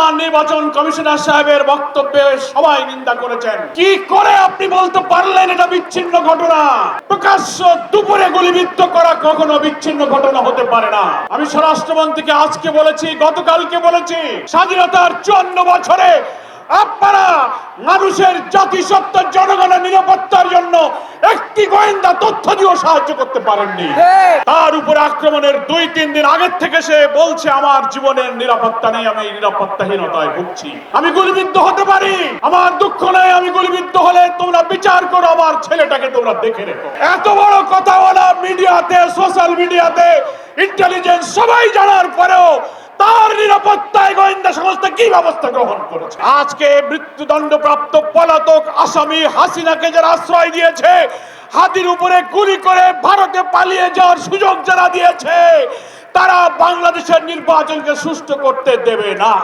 প্রধান নির্বাচন কমিশনার সাহেবের বক্তব্যে সবাই নিন্দা করেছেন। কি করে আপনি বলতে পারলেন এটা বিচ্ছিন্ন ঘটনা? প্রকাশ্য দুপুরে গুলিবিদ্ধ করা কখনো বিচ্ছিন্ন ঘটনা হতে পারে না। আমি স্বরাষ্ট্রমন্ত্রীকে আজকে বলেছি, গতকালকে বলেছি, স্বাধীনতার চুয়ান্ন বছরে আপনারা মানুষের জাতিসত্ত্ব জনগণের নিরাপত্তার জন্য একটি গোয়েন্দা তথ্য দিয়েও সাহায্য করতে পারেননি। তার উপর আক্রমণের দুই তিন দিন আগের থেকে সে বলছে আমার জীবনের নিরাপত্তা নেই আমি নিরাপত্তাহীনতায় ভুগছি। আমি গুলিবিদ্ধ হতে পারি। আমার দুঃখ নেই আমি গুলিবিদ্ধ হলে তোমরা বিচার করো আমার ছেলেটাকে তোমরা দেখে রেখো। এত বড় কথা বলা মিডিয়াতে সোশ্যাল মিডিয়াতে ইন্টেলিজেন্স সবাই জানার পরেও তার নিরাপত্তায় গোয়েন্দা সংস্থা কি ব্যবস্থা গ্রহণ করেছে? আজকে মৃত্যুদণ্ড প্রাপ্ত পলাতক আসামি হাসিনাকে যারা আশ্রয় দিয়েছে হাতির উপরে গুলি করে ভারতে পালিয়ে যাওয়ার সুযোগ যারা দিয়েছে, তারা বাংলাদেশের নির্বাচনকে সুস্থ করতে দেবে না।